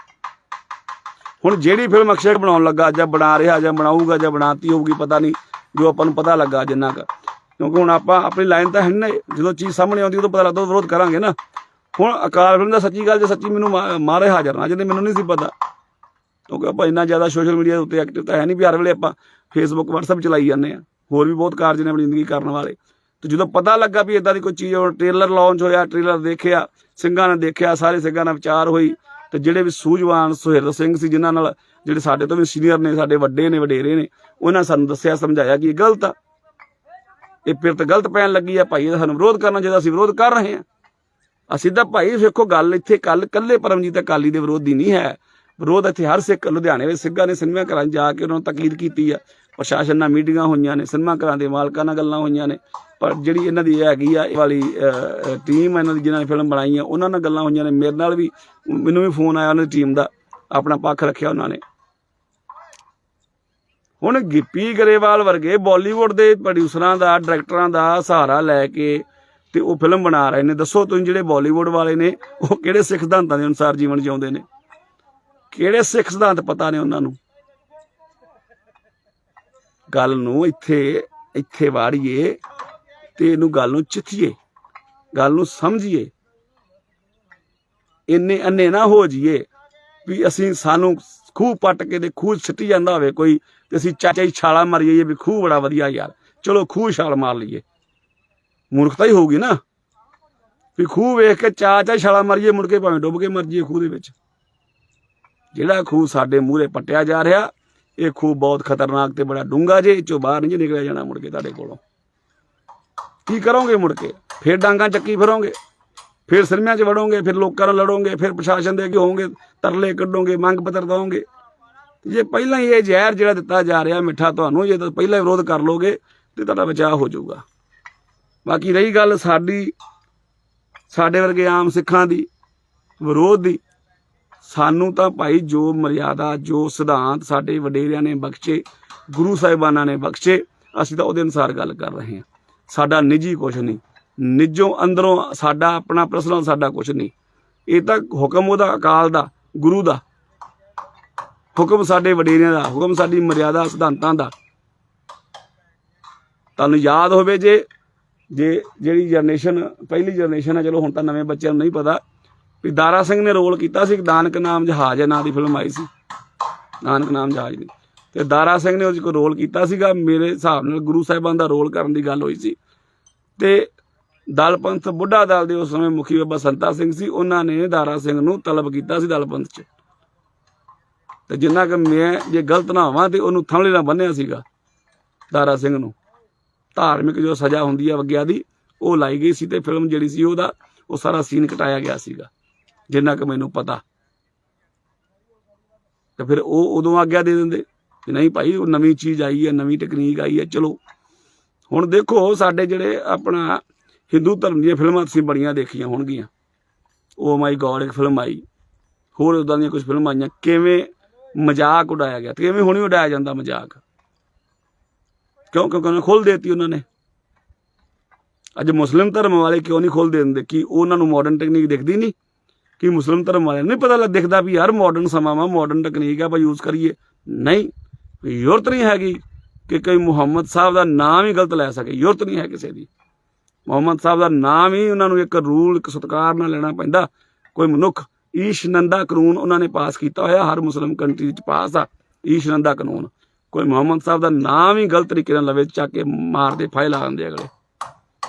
ਹੁਣ ਜਿਹੜੀ ਫਿਲਮ ਅਕਸ਼ੇ ਬਣਾਉਣ ਲੱਗਾ, ਜਾਂ ਬਣਾ ਰਿਹਾ, ਜਾਂ ਬਣਾਊਗਾ, ਜਾਂ ਬਣਾਤੀ ਹੋਊਗੀ, ਪਤਾ ਨਹੀਂ, ਜੋ ਆਪਾਂ ਨੂੰ ਪਤਾ ਲੱਗਾ ਜਿੰਨਾ ਕੁ। ਕਿਉਂਕਿ ਹੁਣ ਆਪਾਂ ਆਪਣੀ ਲਾਈਨ ਤਾਂ ਹੈ ਨਾ ਜਦੋਂ ਚੀਜ਼ ਸਾਹਮਣੇ ਆਉਂਦੀ, ਉਦੋਂ ਪਤਾ ਲੱਗਦਾ ਵਿਰੋਧ ਕਰਾਂਗੇ ਨਾ। ਹੁਣ ਅਕਾਲ ਫਿਲਮ ਦਾ ਸੱਚੀ ਗੱਲ ਜੇ ਸੱਚੀ ਮੈਨੂੰ ਮਾ- ਮਾਰੇ ਹਾਜ਼ਰ ਨਾ, ਜਿਹਦੇ ਮੈਨੂੰ ਨਹੀਂ ਸੀ ਪਤਾ। ਕਿਉਂਕਿ ਆਪਾਂ ਇੰਨਾ ਜ਼ਿਆਦਾ ਸੋਸ਼ਲ ਮੀਡੀਆ ਦੇ ਉੱਤੇ ਐਕਟਿਵ ਤਾਂ ਹੈ ਨਹੀਂ, ਵੀ ਹਰ ਵੇਲੇ ਆਪਾਂ ਫੇਸਬੁੱਕ WhatsApp ਚਲਾਈ ਜਾਂਦੇ ਆ ਹੋਰ ਵੀ ਬਹੁਤ ਕਾਰਜ ਨੇ ਆਪਣੀ ਜ਼ਿੰਦਗੀ ਕਰਨ ਵਾਲੇ। ਤੇ ਜਦੋਂ ਪਤਾ ਲੱਗਾ ਵੀ ਇਦਾਂ ਦੀ ਕੋਈ ਚੀਜ਼, ਉਹ ਟ੍ਰੇਲਰ ਲਾਂਚ ਹੋਇਆ ਟ੍ਰੇਲਰ ਦੇਖਿਆ, ਸਿੰਘਾਂ ਨੇ ਦੇਖਿਆ, ਸਾਰੇ ਸਿੰਘਾਂ ਨਾਲ ਵਿਚਾਰ ਹੋਈ, ਤੇ ਜਿਹੜੇ ਵੀ ਸੂਝਵਾਨ ਸੁਹਿਰਦ ਸਿੰਘ ਸੀ, ਜਿਨ੍ਹਾਂ ਨਾਲ ਜਿਹੜੇ ਸਾਡੇ ਤੋਂ ਵੀ ਸੀਨੀਅਰ ਨੇ, ਸਾਡੇ ਵੱਡੇ ਨੇ, ਵਡੇਰੇ ਨੇ, ਉਹਨਾਂ ਸਾਨੂੰ ਦੱਸਿਆ, ਸਮਝਾਇਆ ਕਿ ਇਹ ਗਲਤ ਆ। ਇਹ ਪਿਰਤ ਗਲਤ ਪੈਣ ਲੱਗੀ ਆ, ਭਾਈ, ਇਹਦਾ ਸਾਨੂੰ ਵਿਰੋਧ ਕਰਨਾ ਚਾਹੀਦਾ, ਅਸੀਂ ਵਿਰੋਧ ਕਰ ਰਹੇ ਹਾਂ। ਅਸੀਂ ਤਾਂ ਭਾਈ, ਵੇਖੋ ਗੱਲ ਇੱਥੇ ਕੱਲ ਕੱਲੇ ਪਰਮਜੀਤ ਅਕਾਲੀ ਦੇ ਵਿਰੋਧ ਦੀ ਨਹੀਂ ਹੈ। ਵਿਰੋਧ ਇੱਥੇ ਹਰ ਸਿੱਖ ਲੁਧਿਆਣੇ ਵਿੱਚ ਸਿੰਘਾਂ ਨੇ ਸਿਨੇਮਾ ਘਰਾਂ 'ਚ ਜਾ ਕੇ ਉਹਨਾਂ ਨੂੰ ਤਕੀਦ ਕੀਤੀ ਆ। ਪ੍ਰਸ਼ਾਸਨ ਨਾਲ ਮੀਟਿੰਗਾਂ ਹੋਈਆਂ ਨੇ, ਸਿਨੇਮਾ ਘਰਾਂ ਦੇ ਮਾਲਕਾਂ ਨਾਲ ਗੱਲਾਂ ਹੋਈਆਂ ਨੇ, ਪਰ ਜਿਹੜੀ ਇਹਨਾਂ ਦੀ ਹੈਗੀ ਆ, ਇਹ ਵਾਲੀ ਟੀਮ ਇਹਨਾਂ ਦੀ ਜਿਨ੍ਹਾਂ ਨੇ ਫਿਲਮ ਬਣਾਈ ਆ, ਉਹਨਾਂ ਨਾਲ ਗੱਲਾਂ ਹੋਈਆਂ ਨੇ। ਮੇਰੇ ਨਾਲ ਵੀ ਮੈਨੂੰ ਵੀ ਫੋਨ ਆਇਆ ਉਹਨਾਂ ਦੀ ਟੀਮ ਦਾ, ਆਪਣਾ ਪੱਖ ਰੱਖਿਆ ਉਹਨਾਂ ਨੇ। ਹੁਣ ਗਿੱਪੀ ਗਰੇਵਾਲ ਵਰਗੇ ਬਾਲੀਵੁੱਡ ਦੇ ਪ੍ਰੋਡਿਊਸਰਾਂ ਦਾ ਡਾਇਰੈਕਟਰਾਂ ਦਾ ਸਹਾਰਾ ਲੈ ਕੇ ਤੇ ਉਹ ਫਿਲਮ ਬਣਾ ਰਹੇ ਨੇ। ਦੱਸੋ ਤੁਸੀਂ ਜਿਹੜੇ ਬਾਲੀਵੁੱਡ ਵਾਲੇ ਨੇ, ਉਹ ਕਿਹੜੇ ਸਿੱਖ ਸਿਧਾਂਤਾਂ ਦੇ ਅਨੁਸਾਰ ਜੀਵਨ ਜਿਉਂਦੇ ਨੇ? ਕਿਹੜੇ ਸਿੱਖ ਸਿਧਾਂਤ ਪਤਾ ਨੇ ਉਹਨਾਂ ਨੂੰ? ਗੱਲ ਨੂੰ ਇੱਥੇ ਇੱਥੇ ਵਾੜੀਏ ਤੇ ਇਹਨੂੰ ਗੱਲ ਨੂੰ ਚਿੱਥੀਏ, ਗੱਲ ਨੂੰ ਸਮਝੀਏ। ਇੰਨੇ ਅੰਨੇ ਨਾ ਹੋ ਜਾਈਏ ਵੀ ਅਸੀਂ ਸਾਨੂੰ ਖੂਹ ਪੱਟ ਕੇ ਤੇ ਖੂਹ ਛਿੱਟੀ ਜਾਂਦਾ ਹੋਵੇ ਕੋਈ ਤੇ ਅਸੀਂ ਚਾਚਾ ਹੀ ਛਾਲਾ ਮਾਰੀਏ ਵੀ ਖੂਹ ਬੜਾ ਵਧੀਆ ਯਾਰ, ਚਲੋ ਖੂਹ ਛਾਲ ਮਾਰ ਲਈਏ। ਮੂਰਖਤਾ ਹੀ ਹੋਊਗੀ ਨਾ। ਵੀ ਖੂਹ ਵੇਖ ਕੇ ਚਾਚਾ ਹੀ ਛਾਲਾ ਮਾਰੀਏ ਮੁੜ ਕੇ ਭਾਵੇਂ ਡੁੱਬ ਕੇ ਮਰ ਜਾਈਏ ਖੂਹ ਦੇ ਵਿੱਚ। ਜਿਹੜਾ ਖੂਹ ਸਾਡੇ ਮੂਹਰੇ ਪੱਟਿਆ ਜਾ ਰਿਹਾ ਇਹ ਖੂਹ ਬਹੁਤ ਖਤਰਨਾਕ ਤੇ ਬੜਾ ਡੂੰਗਾ ਜੇ ਚੋਂ ਬਾਹਰ ਨਹੀਂ ਜੇ ਨਿਕਲਿਆ ਜਾਣਾ ਮੁੜ ਕੇ ਤੁਹਾਡੇ ਕੋਲੋਂ। ਕੀ ਕਰੋਗੇ ਮੁੜ ਕੇ? ਫਿਰ ਡਾਂਗਾ ਚੱਕੀ ਫਿਰੋਗੇ, ਫਿਰ ਸਿਰਮਿਆਂ 'ਚ ਵੜੋਗੇ, ਫਿਰ ਲੋਕਾਂ ਨਾਲ ਲੜੋਗੇ, ਫਿਰ ਪ੍ਰਸ਼ਾਸਨ ਦੇ ਅੱਗੇ ਹੋਵੋਗੇ, ਤਰਲੇ ਕੱਢੋਗੇ, ਮੰਗ ਪੱਤਰ ਦਵੋਗੇ। ਜੇ ਪਹਿਲਾਂ ਹੀ ਇਹ ਜ਼ਹਿਰ ਜਿਹੜਾ ਦਿੱਤਾ ਜਾ ਰਿਹਾ ਮਿੱਠਾ ਤੁਹਾਨੂੰ, ਜੇ ਤਾਂ ਪਹਿਲਾਂ ਵਿਰੋਧ ਕਰ ਲੋਗੇ, ਤੇ ਤੁਹਾਡਾ ਬਚਾਅ ਹੋ ਜਾਊਗਾ। ਬਾਕੀ ਰਹੀ ਗੱਲ ਸਾਡੀ, ਸਾਡੇ ਵਰਗੇ ਆਮ ਸਿੱਖਾਂ ਦੀ, ਵਿਰੋਧ ਦੀ ਸਾਨੂੰ ਤਾਂ ਭਾਈ ਜੋ ਮਰਿਆਦਾ, ਜੋ ਸਿਧਾਂਤ ਸਾਡੇ ਵਡੇਰਿਆਂ ਨੇ ਬਖਸ਼ੇ, ਗੁਰੂ ਸਾਹਿਬਾਨਾਂ ਨੇ ਬਖਸ਼ੇ, ਅਸੀਂ ਤਾਂ ਉਹਦੇ ਅਨੁਸਾਰ ਗੱਲ ਕਰ ਰਹੇ ਹਾਂ। ਸਾਡਾ ਨਿੱਜੀ ਕੁਛ ਨਹੀਂ। ਨਿੱਜੋਂ ਅੰਦਰੋਂ ਸਾਡਾ ਆਪਣਾ ਪਰਸਨਲ ਸਾਡਾ ਕੁਛ ਨਹੀਂ। ਇਹ ਤਾਂ ਹੁਕਮ ਉਹਦਾ, ਅਕਾਲ ਦਾ, ਗੁਰੂ ਦਾ। ਹੁਕਮ ਸਾਡੇ ਵਡੇਰਿਆਂ ਦਾ, ਹੁਕਮ ਸਾਡੀ ਮਰਿਆਦਾ ਸਿਧਾਂਤਾਂ ਦਾ। ਤੁਹਾਨੂੰ ਯਾਦ ਹੋਵੇ ਜੇ ਜੇ ਜਿਹੜੀ ਜਨਰੇਸ਼ਨ ਪਹਿਲੀ ਜਨਰੇਸ਼ਨ ਹੈ ਚਲੋ ਹੁਣ ਤਾਂ ਨਵੇਂ ਬੱਚਿਆਂ ਨੂੰ ਨਹੀਂ ਪਤਾ ਵੀ ਦਾਰਾ ਸਿੰਘ ਨੇ ਰੋਲ ਕੀਤਾ ਸੀ, ਇੱਕ ਦਾਨਕ ਨਾਮ ਜਹਾਜ਼ ਨਾਂ ਦੀ ਫਿਲਮ ਆਈ ਸੀ। ਨਾਨਕ ਨਾਮ ਜਹਾਜ਼ ਦੀ। ਤੇ ਦਾਰਾ ਸਿੰਘ ਨੇ ਉਹਦੇ ਕੋਲ ਰੋਲ ਕੀਤਾ ਸੀਗਾ, ਮੇਰੇ ਹਿਸਾਬ ਨਾਲ ਗੁਰੂ ਸਾਹਿਬਾਨ ਦਾ ਰੋਲ ਕਰਨ ਦੀ ਗੱਲ ਹੋਈ ਸੀ। ਤੇ ਦਲ ਪੰਥ ਬੁੱਢਾ ਦਲ ਦੇ ਉਸ ਸਮੇਂ ਮੁਖੀ ਬਾਬਾ ਸੰਤਾ ਸਿੰਘ ਸੀ, ਉਹਨਾਂ ਨੇ ਦਾਰਾ ਸਿੰਘ ਨੂੰ ਤਲਬ ਕੀਤਾ ਸੀ ਦਲ ਪੰਥ 'ਚ। ਤੇ ਜਿੰਨਾ ਕਿ ਮੈਂ ਜੇ ਗਲਤ ਨਾ ਹੋਵਾਂ ਤੇ ਉਹਨੂੰ ਥੰਮਲੇ ਨਾਲ ਬੰਨਿਆ ਸੀਗਾ, ਦਾਰਾ ਸਿੰਘ ਨੂੰ। ਧਾਰਮਿਕ ਜੋ ਸਜ਼ਾ ਹੁੰਦੀ ਹੈ ਵਗਿਆ ਦੀ ਉਹ ਲਾਈ ਗਈ ਸੀ ਤੇ ਫਿਲਮ ਜਿਹੜੀ ਸੀ ਉਹਦਾ, ਉਹ ਸਾਰਾ ਸੀਨ ਕਟਾਇਆ ਗਿਆ ਸੀਗਾ। ਜਿੰਨਾ ਕਿ ਮੈਨੂੰ ਪਤਾ। ਤੇ ਫਿਰ ਉਹ ਉਦੋਂ ਆਗਿਆ ਦੇ ਦਿੰਦੇ ਕਿ ਨਹੀਂ ਭਾਈ, ਉਹ ਨਵੀਂ ਚੀਜ਼ ਆਈ ਹੈ, ਨਵੀਂ ਟੈਕਨੀਕ ਆਈ ਹੈ, ਚਲੋ। ਹੁਣ ਦੇਖੋ, ਸਾਡੇ ਜਿਹੜੇ ਆਪਣਾ ਹਿੰਦੂ ਧਰਮ ਦੀਆਂ ਫਿਲਮਾਂ ਤੁਸੀਂ ਬੜੀਆਂ ਦੇਖੀਆਂ ਹੋਣਗੀਆਂ। ਓ ਮਾਈ ਗੋਡ, ਇੱਕ ਫਿਲਮ ਆਈ। ਹੋਰ ਉਦਾਂ ਦੀਆਂ ਕੁਝ ਫਿਲਮਾਂ ਆਈਆਂ। ਕਿਵੇਂ ਮਜ਼ਾਕ ਉਡਾਇਆ ਗਿਆ, ਕਿਵੇਂ ਹੁਣੀ ਉਡਾਇਆ ਜਾਂਦਾ ਮਜ਼ਾਕ। ਕਿਉਂ? ਕਿਉਂਕਿ ਉਹਨਾਂ ਖੋਲ ਦੇਤੀ ਉਹਨਾਂ ਨੇ। ਅੱਜ ਮੁਸਲਿਮ ਧਰਮ ਵਾਲੇ ਕਿਉਂ ਨਹੀਂ ਖੋਲ ਦਿੰਦੇ? ਕਿ ਉਹਨਾਂ ਨੂੰ ਮਾਡਰਨ ਟੈਕਨੀਕ ਦਿਖਦੀ ਨਹੀਂ? ਕਿ ਮੁਸਲਿਮ ਧਰਮ ਵਾਲਿਆਂ ਨੂੰ ਨਹੀਂ ਪਤਾ ਲੱਗ ਦਿਖਦਾ ਵੀ ਯਾਰ ਮਾਡਰਨ ਸਮਾਂ ਵਾ ਮਾਡਰਨ ਟੈਕਨੀਕ ਆ, ਆਪਾਂ ਯੂਜ਼ ਕਰੀਏ। ਨਹੀਂ, ਯੂਰਤ ਨਹੀਂ ਹੈਗੀ ਕਿ ਕੋਈ ਮੁਹੰਮਦ ਸਾਹਿਬ ਦਾ ਨਾਮ ਹੀ ਗਲਤ ਲੈ ਸਕੇ। ਯੂਰਤ ਨਹੀਂ ਹੈ ਕਿਸੇ ਦੀ। ਮੁਹੰਮਦ ਸਾਹਿਬ ਦਾ ਨਾਮ ਹੀ ਉਹਨਾਂ ਨੂੰ ਇੱਕ ਰੂਲ, ਇੱਕ ਸਤਕਾਰ ਨਾਲ ਲੈਣਾ ਪੈਂਦਾ। ਕੋਈ ਮਨੁੱਖ ਈਸ਼ਨੰਦਾ ਕਾਨੂੰਨ ਉਹਨਾਂ ਨੇ ਪਾਸ ਕੀਤਾ ਹੋਇਆ, ਹਰ ਮੁਸਲਮ ਕੰਟਰੀ ਵਿੱਚ ਪਾਸ ਆ, ਈਸ਼ਨੰਦਾ ਕਾਨੂੰਨ। ਕੋਈ ਮੁਹੰਮਦ ਸਾਹਿਬ ਦਾ ਨਾਮ ਹੀ ਗਲਤ ਤਰੀਕੇ ਨਾਲ ਲਵੇ, ਚੱਕ ਕੇ ਮਾਰਦੇ, ਫਾਇਲ ਆ ਜਾਂਦੇ ਅਗਲੇ।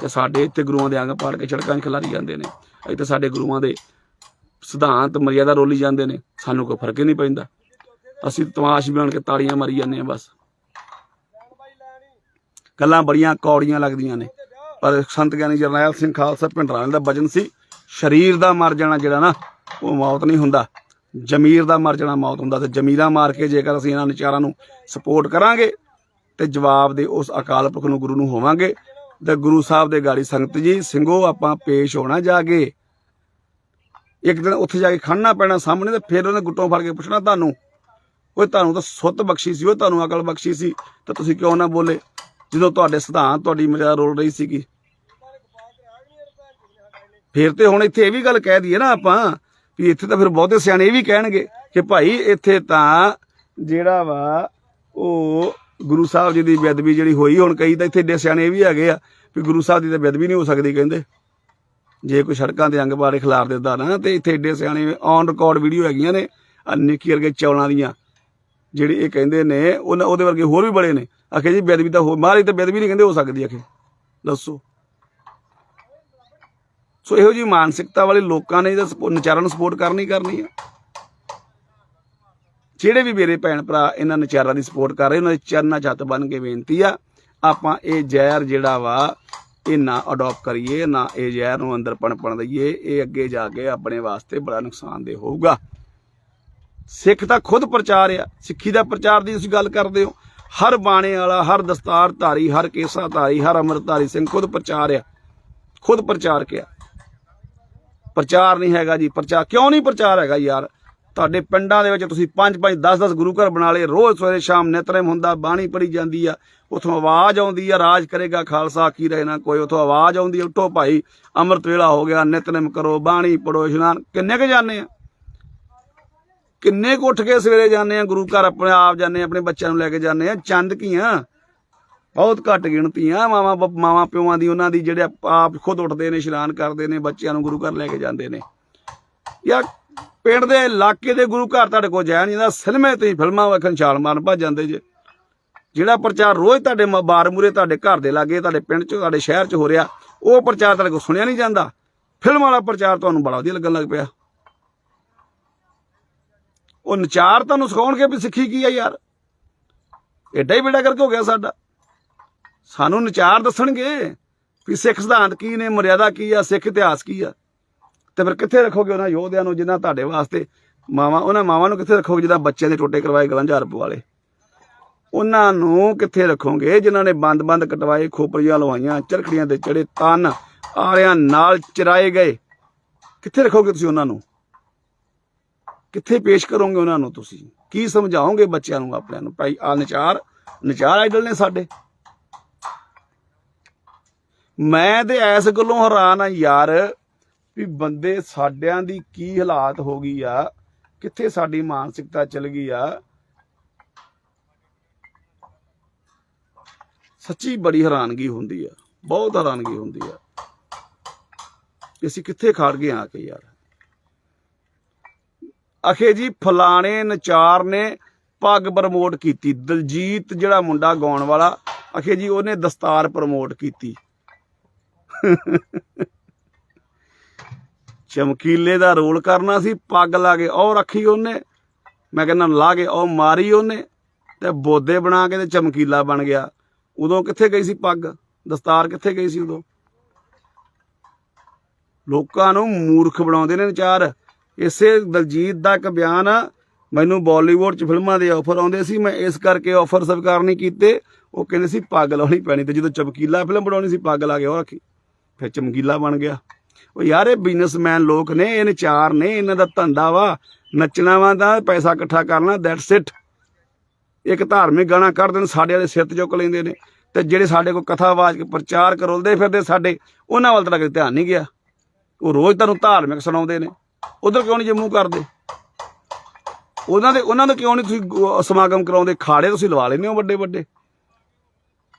ਤੇ ਸਾਡੇ ਇੱਥੇ ਗੁਰੂਆਂ ਦੇ ਅੰਗ ਪਾੜ ਕੇ ਸੜਕਾਂ 'ਚ ਖਿਲਾਰੀ ਜਾਂਦੇ ਨੇ। ਇੱਥੇ ਸਾਡੇ ਗੁਰੂਆਂ ਦੇ ਸਿਧਾਂਤ ਮਰਿਆਦਾ ਰੋਲੀ ਜਾਂਦੇ ਨੇ, ਸਾਨੂੰ ਕੋਈ ਫ਼ਰਕ ਹੀ ਨਹੀਂ ਪੈਂਦਾ। ਅਸੀਂ ਤਮਾਸ਼ ਬਣ ਕੇ ਤਾੜੀਆਂ ਮਾਰੀ ਜਾਂਦੇ ਆ ਬਸ। ਗੱਲਾਂ ਬੜੀਆਂ ਕੌੜੀਆਂ ਲੱਗਦੀਆਂ ਨੇ। ਪਰ ਸੰਤ ਗਿਆਨੀ ਜਰਨੈਲ ਸਿੰਘ ਖਾਲਸਾ ਪਿੰਡਰਾਣੇ ਦਾ ਵਜਨ ਸੀ, ਸਰੀਰ ਦਾ ਮਰ ਜਾਣਾ ਜਿਹੜਾ ਨਾ, ਉਹ ਮੌਤ ਨਹੀਂ ਹੁੰਦਾ। ਜ਼ਮੀਰ ਦਾ ਮਰ ਜਾਣਾ ਮੌਤ ਹੁੰਦਾ ਤੇ ਜ਼ਮੀਰਾਂ ਮਾਰ ਕੇ ਜੇਕਰ ਅਸੀਂ ਇਹਨਾਂ ਵਿਚਾਰਾਂ ਨੂੰ ਸਪੋਰਟ ਕਰਾਂਗੇ, ਤੇ ਜਵਾਬ ਦੇ ਉਸ ਅਕਾਲ ਪੁਰਖ ਨੂੰ ਗੁਰੂ ਨੂੰ ਹੋਵਾਂਗੇ। ਤੇ ਗੁਰੂ ਸਾਹਿਬ ਦੇ ਗਾੜੀ ਸੰਗਤ ਜੀ, ਸਿੰਘੋ, ਆਪਾਂ ਪੇਸ਼ ਹੋਣਾ ਜਾਗੇ। ਇੱਕ ਦਿਨ ਉੱਥੇ ਜਾ ਕੇ ਖੜਨਾ ਪੈਣਾ ਸਾਹਮਣੇ ਤੇ ਫਿਰ ਉਹਨੇ ਗੁੱਟੋਂ ਫੜ ਕੇ ਪੁੱਛਣਾ ਤੁਹਾਨੂੰ। ਓਏ ਤੁਹਾਨੂੰ ਤਾਂ ਸੁੱਤ ਬਖਸ਼ੀ ਸੀ ਉਹ ਤੁਹਾਨੂੰ ਅਕਲ ਬਖਸ਼ੀ ਸੀ, ਤਾਂ ਤੁਸੀਂ ਕਿਉਂ ਨਾ ਬੋਲੇ? ਜਦੋਂ ਤੁਹਾਡੇ ਸਿਧਾਂਤ, ਤੁਹਾਡੀ ਮਰਿਆਦਾ ਰੋਲ ਰਹੀ ਸੀਗੀ। ਫਿਰ ਤੇ ਹੁਣ ਇੱਥੇ ਇਹ ਵੀ ਗੱਲ ਕਹਿ ਦਈਏ ਨਾ ਆਪਾਂ, ਵੀ ਇੱਥੇ ਤਾਂ ਫਿਰ ਬਹੁਤੇ ਸਿਆਣੇ ਇਹ ਵੀ ਕਹਿਣਗੇ ਕਿ ਭਾਈ ਇੱਥੇ ਤਾਂ ਜਿਹੜਾ ਵਾ, ਉਹ ਗੁਰੂ ਸਾਹਿਬ ਜੀ ਦੀ ਬੇਅਦਬੀ ਜਿਹੜੀ ਹੋਈ, ਹੁਣ ਕਈ ਤਾਂ ਇੱਥੇ ਏਡੇ ਸਿਆਣੇ ਇਹ ਵੀ ਹੈਗੇ ਆ, ਵੀ ਗੁਰੂ ਸਾਹਿਬ ਦੀ ਤਾਂ ਬੇਅਦਬੀ ਨਹੀਂ ਹੋ ਸਕਦੀ ਕਹਿੰਦੇ। ਜੇ ਕੋਈ ਸੜਕਾਂ ਤੇ ਅੰਗ ਬਾਰੇ ਖਿਲਾਰ ਦਿੰਦਾ ਨਾ, ਤੇ ਇੱਥੇ ਏਡੇ ਸਿਆਣੇ ਔਨ ਰਿਕਾਰਡ ਵੀਡੀਓ ਹੈਗੀਆਂ ਨੇ ਨਿੱਕੀ ਵਰਗੇ ਚੌਲਾਂ ਦੀਆਂ, ਜਿਹੜੇ ਇਹ ਕਹਿੰਦੇ ਨੇ, ਉਹਨਾਂ ਉਹਦੇ ਵਰਗੇ ਹੋਰ ਵੀ ਬੜੇ ਨੇ। ਆਖੇ ਜੀ ਬੇਅਦਬੀ ਤਾਂ ਹੋ ਮਾਰੀ ਤਾਂ ਬੇਅਦਬੀ ਨਹੀਂ ਕਹਿੰਦੇ, ਹੋ ਸਕਦੀ ਆਖੇ। ਦੱਸੋ। ਸੋ ਇਹੋ ਜੀ ਮਾਨਸਿਕਤਾ ਵਾਲੇ ਲੋਕਾਂ ਨੇ ਇਹਦਾ ਸਪੋ- ਨਚਾਰਾਂ ਨੂੰ ਸਪੋਰਟ ਕਰਨੀ ਕਰਨੀ ਆ। ਜਿਹੜੇ ਵੀ ਮੇਰੇ ਭੈਣ ਭਰਾ ਇਹਨਾਂ ਨਚਾਰਾਂ ਦੀ ਸਪੋਰਟ ਕਰ ਰਹੇ, ਉਹਨਾਂ ਦੇ ਚਰਨਾਂ ਛੱਤ ਬਣ ਕੇ ਬੇਨਤੀ ਆ, ਆਪਾਂ ਇਹ ਜ਼ਹਿਰ ਜਿਹੜਾ ਵਾ ਇਹ ਨਾ ਅਡਾਪਟ ਕਰੀਏ, ਨਾ ਇਹ ਜ਼ਹਿਰ ਨੂੰ ਅੰਦਰ ਪਣਪਣ ਦਈਏ, ਇਹ ਅੱਗੇ ਜਾ ਕੇ ਆਪਣੇ ਵਾਸਤੇ ਬੜਾ ਨੁਕਸਾਨਦੇ ਹੋਊਗਾ। ਸਿੱਖ ਤਾਂ ਖੁਦ ਪ੍ਰਚਾਰ ਆ, ਸਿੱਖੀ ਦਾ ਪ੍ਰਚਾਰ ਦੀ ਤੁਸੀਂ ਗੱਲ ਕਰਦੇ ਹੋ। ਹਰ ਬਾਣੇ ਵਾਲਾ, ਹਰ ਦਸਤਾਰ ਧਾਰੀ ਹਰ ਕੇਸਾ ਧਾਰੀ ਹਰ ਅੰਮ੍ਰਿਤਧਾਰੀ ਸਿੰਘ ਖੁਦ ਪ੍ਰਚਾਰ ਆ, ਖੁਦ ਪ੍ਰਚਾਰ ਕਿਆ? ਪ੍ਰਚਾਰ ਨਹੀਂ ਹੈਗਾ ਜੀ, ਪ੍ਰਚਾਰ ਕਿਉਂ ਨਹੀਂ ਪ੍ਰਚਾਰ ਹੈਗਾ ਯਾਰ? ਤੁਹਾਡੇ ਪਿੰਡਾਂ ਦੇ ਵਿੱਚ ਤੁਸੀਂ 5 5 10 10 ਗੁਰੂ ਘਰ ਬਣਾ ਲਏ। ਰੋਜ਼ ਸਵੇਰੇ ਸ਼ਾਮ ਨਿਤਨੇਮ ਹੁੰਦਾ ਬਾਣੀ ਪੜੀ ਜਾਂਦੀ ਆ ਉਥੋਂ ਆਵਾਜ਼ ਆਉਂਦੀ ਆ ਰਾਜ ਕਰੇਗਾ ਖਾਲਸਾ ਕੀ ਰਹਿਣਾ ਕੋਈ। ਉਥੋਂ ਆਵਾਜ਼ ਆਉਂਦੀ ਆ, ਉੱਠੋ ਭਾਈ ਅੰਮ੍ਰਿਤ ਵੇਲਾ ਹੋ ਗਿਆ ਨਿਤਨੇਮ ਕਰੋ ਬਾਣੀ ਪੜੋ ਇਸ਼ਨਾਨ। ਕਿੰਨੇ ਕੁ ਜਾਂਦੇ ਆ? ਕਿੰਨੇ ਕੁ ਉੱਠ ਕੇ ਸਵੇਰੇ ਜਾਂਦੇ ਆ ਗੁਰੂ ਘਰ ਆਪਣੇ ਆਪ ਜਾਂਦੇ ਆ ਆਪਣੇ ਬੱਚਿਆਂ ਨੂੰ ਲੈ ਕੇ ਜਾਂਦੇ ਆ? ਚੰਦ ਕੀਆਂ ਬਹੁਤ ਘੱਟ ਗਿਣਤੀਆਂ ਮਾਵਾ ਮਾਵਾ ਪਿਓਾਂ ਦੀ ਉਹਨਾਂ ਦੀ ਜਿਹੜੇ ਆਪ ਖੁਦ ਉੱਠਦੇ ਨੇ ਇਸ਼ਨਾਨ ਕਰਦੇ ਨੇ ਬੱਚਿਆਂ ਨੂੰ ਗੁਰੂ ਘਰ ਲੈ ਕੇ ਜਾਂਦੇ ਨੇ। ਯਾਰ ਪਿੰਡ ਦੇ ਇਲਾਕੇ ਦੇ ਗੁਰੂ ਘਰ ਤੁਹਾਡੇ ਕੋਲ ਜਾਇਆ ਨਹੀਂ ਜਾਂਦਾ, ਸਿਨੇਮੇ ਤੁਸੀਂ ਫਿਲਮਾਂ ਵੇਖਣ ਛਾਲ ਮਾਰਨ ਭੱਜ ਜਾਂਦੇ ਜੇ। ਜਿਹੜਾ ਪ੍ਰਚਾਰ ਰੋਜ਼ ਤੁਹਾਡੇ ਬਾਰ ਮੂਰੇ ਤੁਹਾਡੇ ਘਰ ਦੇ ਲਾਗੇ, ਤੁਹਾਡੇ ਪਿੰਡ 'ਚ, ਤੁਹਾਡੇ ਸ਼ਹਿਰ 'ਚ ਹੋ ਰਿਹਾ, ਉਹ ਪ੍ਰਚਾਰ ਤੁਹਾਡੇ ਕੋਲ ਸੁਣਿਆ ਨਹੀਂ ਜਾਂਦਾ। ਫਿਲਮ ਵਾਲਾ ਪ੍ਰਚਾਰ ਤੁਹਾਨੂੰ ਬੜਾ ਵਧੀਆ ਲੱਗਣ ਲੱਗ ਪਿਆ। ਉਹ ਨਚਾਰ ਤੁਹਾਨੂੰ ਸਿਖਾਉਣਗੇ ਵੀ ਸਿੱਖੀ ਕੀ ਆ ਯਾਰ। ਐਡਾ ਹੀ ਬੇੜਾ ਕਰਕੇ ਹੋ ਗਿਆ ਸਾਡਾ। ਸਾਨੂੰ ਨਚਾਰ ਦੱਸਣਗੇ ਵੀ ਸਿੱਖ ਸਿਧਾਂਤ ਕੀ ਨੇ, ਮਰਿਆਦਾ ਕੀ ਆ, ਸਿੱਖ ਇਤਿਹਾਸ ਕੀ ਆ। ਤੇ ਫਿਰ ਕਿੱਥੇ ਰੱਖੋਗੇ ਉਹਨਾਂ ਯੋਧਿਆਂ ਨੂੰ ਜਿਨ੍ਹਾਂ ਤੁਹਾਡੇ ਵਾਸਤੇ ਮਾਵਾ, ਉਹਨਾਂ ਮਾਵਾਂ ਨੂੰ ਕਿੱਥੇ ਰੱਖੋਗੇ ਜਿਹਦਾ ਬੱਚਿਆਂ ਦੇ ਟੋਟੇ ਕਰਵਾਏ ਗਲਾਂ ਰੁਪਏ ਵਾਲੇ? ਉਹਨਾਂ ਨੂੰ ਕਿੱਥੇ ਰੱਖੋਗੇ ਜਿਨ੍ਹਾਂ ਨੇ ਬੰਦ-ਬੰਦ ਕਟਵਾਏ ਖੋਪਰੀਆਂ ਲਵਾਈਆਂ ਚਰਖੜੀਆਂ ਦੇ ਚੜੇ ਤਨ ਆਰਿਆਂ ਨਾਲ ਚਰਾਏ ਗਏ? ਕਿੱਥੇ ਰੱਖੋਗੇ ਤੁਸੀਂ ਉਹਨਾਂ ਨੂੰ? ਕਿੱਥੇ ਪੇਸ਼ ਕਰੋਗੇ ਉਹਨਾਂ ਨੂੰ ਤੁਸੀਂ? ਕੀ ਸਮਝਾਓਗੇ ਬੱਚਿਆਂ ਨੂੰ, ਆਪਣਿਆਂ ਨੂੰ? ਭਾਈ ਆ ਨਚਾਰ ਨਚਾਰ ਆਈਡਲ ਨੇ ਸਾਡੇ। ਮੈਂ ਤੇ ਐਸ ਗੱਲੋਂ ਹੈਰਾਨ ਆ ਯਾਰ। ਵੀ ਬੰਦੇ ਸਾਡਿਆਂ ਦੀ ਕੀ ਹਾਲਾਤ ਹੋ ਗਈ ਆ, ਕਿੱਥੇ ਸਾਡੀ ਮਾਨਸਿਕਤਾ ਚਲ ਗਈ ਆ। ਸੱਚੀ ਬੜੀ ਹੈਰਾਨਗੀ ਹੁੰਦੀ ਆ, ਬਹੁਤ ਹੈਰਾਨਗੀ ਹੁੰਦੀ ਆ। ਅਸੀਂ ਕਿੱਥੇ ਖੜ ਗਏ ਆ ਕੇ ਯਾਰ। ਅਖੇ ਜੀ, ਫਲਾਣੇ ਨਚਾਰ ਨੇ ਪੱਗ ਪ੍ਰਮੋਟ ਕੀਤੀ, ਦਲਜੀਤ ਜਿਹੜਾ ਮੁੰਡਾ ਗਾਉਣ ਵਾਲਾ ਅਖੇ ਜੀ, ਉਹਨੇ ਦਸਤਾਰ ਪ੍ਰਮੋਟ ਕੀਤੀ। ਚਮਕੀਲੇ ਦਾ ਰੋਲ ਕਰਨਾ ਸੀ, ਪੱਗ ਲਾ ਕੇ ਉਹ ਰੱਖੀ ਉਹਨੇ। ਮੈਂ ਕਹਿੰਦਾ, ਲਾ ਕੇ ਉਹ ਮਾਰੀ ਉਹਨੇ ਤੇ ਬੋਦੇ ਬਣਾ ਕੇ ਤੇ ਚਮਕੀਲਾ ਬਣ ਗਿਆ। ਉਦੋਂ ਕਿੱਥੇ ਗਈ ਸੀ ਪੱਗ? ਦਸਤਾਰ ਕਿੱਥੇ ਗਈ ਸੀ ਉਦੋਂ? ਲੋਕਾਂ ਨੂੰ ਮੂਰਖ ਬਣਾਉਂਦੇ ਨੇ ਚਾਰ ਇਸੇ ਦਲਜੀਤ ਦਾ ਇੱਕ ਬਿਆਨ ਮੈਨੂੰ ਬਾਲੀਵੁੱਡ ਚ ਫਿਲਮਾਂ ਦੇ ਆਫਰ ਆਉਂਦੇ ਸੀ। ਮੈਂ ਇਸ ਕਰਕੇ ਆਫਰ ਸਵੀਕਾਰ ਨਹੀਂ ਕੀਤੇ। ਉਹ ਕਹਿੰਦੇ ਸੀ, ਪੱਗ ਲਾਉਣੀ ਪੈਣੀ ਤੇ ਜਦੋਂ ਚਮਕੀਲਾ ਫਿਲਮ ਬਣਾਉਣੀ ਸੀ, ਪੱਗ ਲਾ ਕੇ ਉਹ ਰੱਖੀ। ਫਿਰ ਚਮਕੀਲਾ ਬਣ ਗਿਆ। ਉਹ ਯਾਰ ਇਹ ਬਿਜ਼ਨਸਮੈਨ ਲੋਕ ਨੇ ਇਹ ਨਚਾਰ ਨੇ, ਇਹਨਾਂ ਦਾ ਧੰਦਾ ਵਾ, ਨੱਚਣਾ ਵਾ ਦਾ ਪੈਸਾ ਇਕੱਠਾ ਕਰਨਾ ਦੈਟਸ ਇਟ ਇੱਕ ਧਾਰਮਿਕ ਗਾਣਾ ਕਰ ਦੇਣ, ਸਾਡੇ ਵਾਲੇ ਸਿਰ ਚੁੱਕ ਲੈਂਦੇ ਨੇ, ਤੇ ਜਿਹੜੇ ਸਾਡੇ ਕੋਲ ਕਥਾਵਾਚ ਕੇ ਪ੍ਰਚਾਰ ਕਰੋਲਦੇ ਫਿਰਦੇ ਸਾਡੇ, ਉਹਨਾਂ ਵੱਲ ਤਾਂ ਕਦੇ ਧਿਆਨ ਨਹੀਂ ਗਿਆ। ਉਹ ਰੋਜ਼ ਤੁਹਾਨੂੰ ਧਾਰਮਿਕ ਸੁਣਾਉਂਦੇ ਨੇ। ਉਧਰ ਕਿਉਂ ਨਹੀਂ ਜੰਮੂ ਕਰਦੇ? ਉਹਨਾਂ ਦੇ, ਉਹਨਾਂ ਦਾ ਕਿਉਂ ਨਹੀਂ ਤੁਸੀਂ ਸਮਾਗਮ ਕਰਾਉਂਦੇ? ਖਾੜੇ ਤੁਸੀਂ ਲਵਾ ਲੈਂਦੇ ਹੋ ਵੱਡੇ ਵੱਡੇ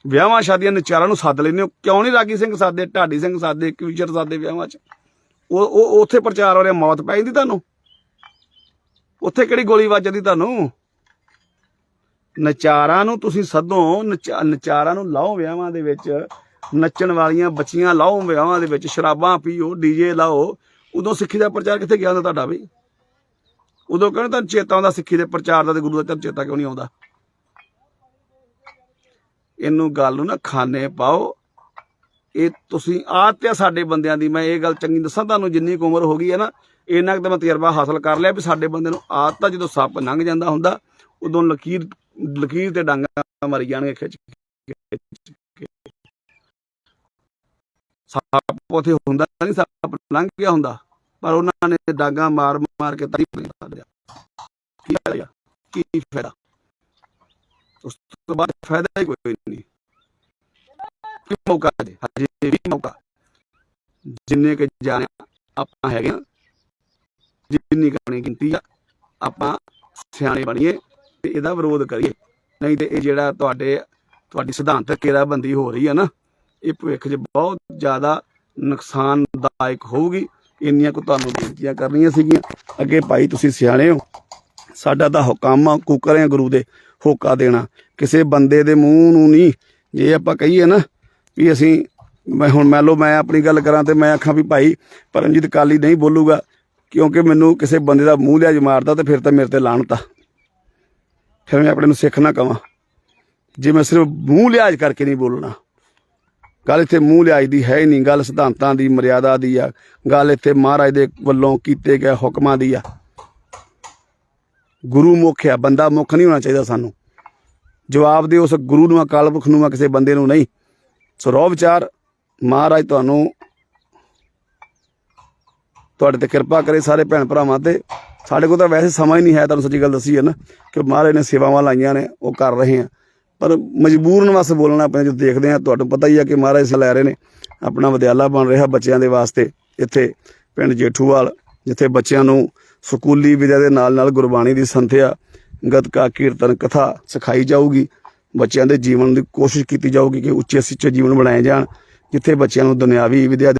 ਵਿਆਹਾਂ ਸ਼ਾਦੀਆਂ ਨਚਾਰਾਂ ਨੂੰ ਸੱਦ ਲੈਂਦੇ ਹੋ। ਕਿਉਂ ਨਹੀਂ ਰਾਗੀ ਸਿੰਘ ਸਾਦੇ ਢਾਡੀ ਸਿੰਘ ਸਾਦੇ ਕਵੀਸ਼ਰ ਸਾਦੇ ਵਿਆਹਾਂ 'ਚ? ਉਹ ਉਹ ਉੱਥੇ ਪ੍ਰਚਾਰ ਹੋ ਰਿਹਾ, ਮੌਤ ਪੈ ਜਾਂਦੀ ਤੁਹਾਨੂੰ? ਉੱਥੇ ਕਿਹੜੀ ਗੋਲੀ ਵੱਜਦੀ ਤੁਹਾਨੂੰ? ਨਚਾਰਾਂ ਨੂੰ ਤੁਸੀਂ ਸੱਦੋ, ਨਚਾ- ਨਚਾਰਾਂ ਨੂੰ ਲਾਓ ਵਿਆਹਾਂ ਦੇ ਵਿੱਚ। ਨੱਚਣ ਵਾਲੀਆਂ ਬੱਚੀਆਂ ਲਾਓ ਵਿਆਹਾਂ ਦੇ ਵਿੱਚ, ਸ਼ਰਾਬਾਂ ਪੀਓ, ਡੀਜੇ ਲਾਓ। ਉਦੋਂ ਸਿੱਖੀ ਦਾ ਪ੍ਰਚਾਰ ਕਿੱਥੇ ਗਿਆ ਹੁੰਦਾ ਤੁਹਾਡਾ ਵੀ? ਉਦੋਂ ਕਹਿੰਦੇ ਤੁਹਾਨੂੰ ਚੇਤਾ ਆਉਂਦਾ ਸਿੱਖੀ ਦੇ ਪ੍ਰਚਾਰ ਦਾ ਤੇ ਗੁਰੂ ਦਾ ਤੁਹਾਨੂੰ ਚੇਤਾ ਕਿਉਂ ਨਹੀਂ ਆਉਂਦਾ? ਇਹਨੂੰ ਗੱਲ ਨੂੰ ਨਾ ਖਾਨੇ ਪਾਓ। ਇਹ ਤੁਸੀਂ ਆਦਤ ਆ ਸਾਡੇ ਬੰਦਿਆਂ ਦੀ, ਮੈਂ ਇਹ ਗੱਲ ਚੰਗੀ ਦੱਸਾਂ ਤੁਹਾਨੂੰ, ਜਿੰਨੀ ਕੁ ਉਮਰ ਹੋ ਗਈ ਹੈ ਨਾ, ਇੰਨਾ ਕੁ ਤਾਂ ਮੈਂ ਤਜਰਬਾ ਹਾਸਲ ਕਰ ਲਿਆ ਵੀ ਸਾਡੇ ਬੰਦੇ ਨੂੰ ਆਦਤ ਆ ਜਦੋਂ ਸੱਪ ਲੰਘ ਜਾਂਦਾ ਹੁੰਦਾ, ਉਦੋਂ ਲਕੀਰ ਲਕੀਰ ਤੇ ਡਾਂਗਾ ਮਾਰੀ ਜਾਣਗੇ, ਖਿੱਚ ਕੇ। ਸੱਪ ਉਥੇ ਹੁੰਦਾ ਨਹੀਂ, ਸੱਪ ਲੰਘ ਗਿਆ ਹੁੰਦਾ, ਪਰ ਉਹਨਾਂ ਨੇ ਡਾਂਗਾ ਮਾਰ ਮਾਰ ਕੇ ਤਾਂ ਪਾ ਦਿਆ ਕੀ ਫਾਇਦਾ? ਉਸ ਤੋਂ ਬਾਅਦ ਫਾਇਦਾ ਹੀ ਕੋਈ ਨਹੀਂ। ਕੀ ਮੌਕਾ ਦੇ? ਹਜੇ ਵੀ ਮੌਕਾ। ਜਿੰਨੇ ਕਿ ਜਾਣਿਆ ਆਪਾਂ ਹੈਗੇ ਜਿੰਨੀ ਕਣੀ ਗਿਣਤੀ ਆ, ਆਪਾਂ ਸਿਆਣੇ ਬਣੀਏ ਤੇ ਇਹਦਾ ਵਿਰੋਧ ਕਰੀਏ। ਨਹੀਂ ਤੇ ਇਹ ਜਿਹੜਾ ਤੁਹਾਡੇ, ਤੁਹਾਡੀ ਸਿਧਾਂਤਕ ਬੰਦੀ ਹੋ ਰਹੀ ਹੈ ਨਾ, ਇਹ ਭਵਿੱਖ 'ਚ ਬਹੁਤ ਜ਼ਿਆਦਾ ਨੁਕਸਾਨਦਾਇਕ ਹੋਊਗੀ। ਇੰਨੀਆਂ ਕੋ ਤੁਹਾਨੂੰ ਬੇਨਤੀਆਂ ਕਰਨੀਆਂ ਸੀਗੀਆਂ। ਅੱਗੇ ਭਾਈ ਤੁਸੀਂ ਸਿਆਣੇ ਹੋ। ਸਾਡਾ ਤਾਂ ਹੁਕਮ ਆ, ਕੁਕਰੇ ਗੁਰੂ ਦੇ ਹੋਕਾ ਦੇਣਾ। ਕਿਸੇ ਬੰਦੇ ਦੇ ਮੂੰਹ ਨੂੰ ਨਹੀਂ। ਜੇ ਆਪਾਂ ਕਹੀਏ ਨਾ ਵੀ ਅਸੀਂ ਮੈਂ ਹੁਣ ਮੰਨ ਲਓ ਮੈਂ ਆਪਣੀ ਗੱਲ ਕਰਾਂ ਤੇ ਮੈਂ ਆਖਾਂ ਵੀ ਭਾਈ ਪਰਮਜੀਤ ਕਾਲੀ ਨਹੀਂ ਬੋਲੂਗਾ, ਕਿਉਂਕਿ ਮੈਨੂੰ ਕਿਸੇ ਬੰਦੇ ਦਾ ਮੂੰਹ ਲਿਆਜ ਮਾਰਦਾ ਤੇ ਫਿਰ ਤਾਂ ਮੇਰੇ ਤੇ ਲਾਣਤਾ ਫਿਰ ਮੈਂ ਆਪਣੇ ਨੂੰ ਸਿੱਖ ਨਾ ਕਵਾਂ। ਜੇ ਮੈਂ ਸਿਰਫ ਮੂੰਹ ਲਿਆਜ ਕਰਕੇ ਨਹੀਂ ਬੋਲਣਾ, ਗੱਲ ਇੱਥੇ ਮੂੰਹ ਲਿਆਜ ਦੀ ਹੈ ਹੀ ਨਹੀਂ, ਗੱਲ ਸਿਧਾਂਤਾਂ ਦੀ, ਮਰਿਆਦਾ ਦੀ ਆ, ਗੱਲ ਇੱਥੇ ਮਹਾਰਾਜ ਦੇ ਵੱਲੋਂ ਕੀਤੇ ਗਏ ਹੁਕਮਾਂ ਦੀ ਆ। ਗੁਰੂ ਮੁੱਖ ਆ, ਬੰਦਾ ਮੁੱਖ ਨਹੀਂ ਹੋਣਾ ਚਾਹੀਦਾ ਸਾਨੂੰ। ਜਵਾਬ ਦਿਓ ਉਸ ਗੁਰੂ ਨੂੰ, ਅਕਾਲ ਪੁਰਖ ਨੂੰ ਆ ਕਿਸੇ ਬੰਦੇ ਨੂੰ ਨਹੀਂ। ਸੋ ਰੋ ਵਿਚਾਰ, ਮਹਾਰਾਜ ਤੁਹਾਨੂੰ ਤੁਹਾਡੇ ਤੇ ਕਿਰਪਾ ਕਰੇ ਸਾਰੇ ਭੈਣ ਭਰਾਵਾਂ ਤੇ। ਸਾਡੇ ਕੋਲ ਤਾਂ ਵੈਸੇ ਸਮਾਂ ਹੀ ਨਹੀਂ ਹੈ, ਤੁਹਾਨੂੰ ਸੱਚੀ ਗੱਲ ਦੱਸੀ ਹੈ ਨਾ, ਕਿ ਮਹਾਰਾਜ ਨੇ ਸੇਵਾਵਾਂ ਲਾਈਆਂ ਨੇ, ਉਹ ਕਰ ਰਹੇ ਆ। ਪਰ ਮਜਬੂਰਨ ਵਾਸਤੇ ਬੋਲਣਾ ਆਪਣੇ ਜੋ ਦੇਖਦੇ ਆ, ਤੁਹਾਨੂੰ ਪਤਾ ਹੀ ਆ ਕਿ ਮਹਾਰਾਜ ਸੇ ਲੈ ਰਹੇ ਨੇ। ਆਪਣਾ ਵਿਦਿਆਲਾ ਬਣ ਰਿਹਾ ਬੱਚਿਆਂ ਦੇ ਵਾਸਤੇ, ਇੱਥੇ ਪਿੰਡ ਜੇਠੂਵਾਲ, ਜਿੱਥੇ ਬੱਚਿਆਂ ਨੂੰ ਸਕੂਲੀ ਵਿਦਿਆ ਦੇ ਨਾਲ ਨਾਲ ਗੁਰਬਾਣੀ ਦੀ ਸੰਥਿਆ ਗਤਕਾ ਕੀਰਤਨ ਕਥਾ ਸਿਖਾਈ ਜਾਊਗੀ। ਬੱਚਿਆਂ ਦੇ ਜੀਵਨ ਦੀ ਕੋਸ਼ਿਸ਼ ਕੀਤੀ ਜਾਊਗੀ ਕਿ ਉੱਚੇ ਸਿੱਚੇ ਜੀਵਨ ਬਣਾਏ ਜਾਣ, ਜਿੱਥੇ ਬੱਚਿਆਂ ਨੂੰ ਦੁਨਿਆਵੀ ਵਿਦਿਆ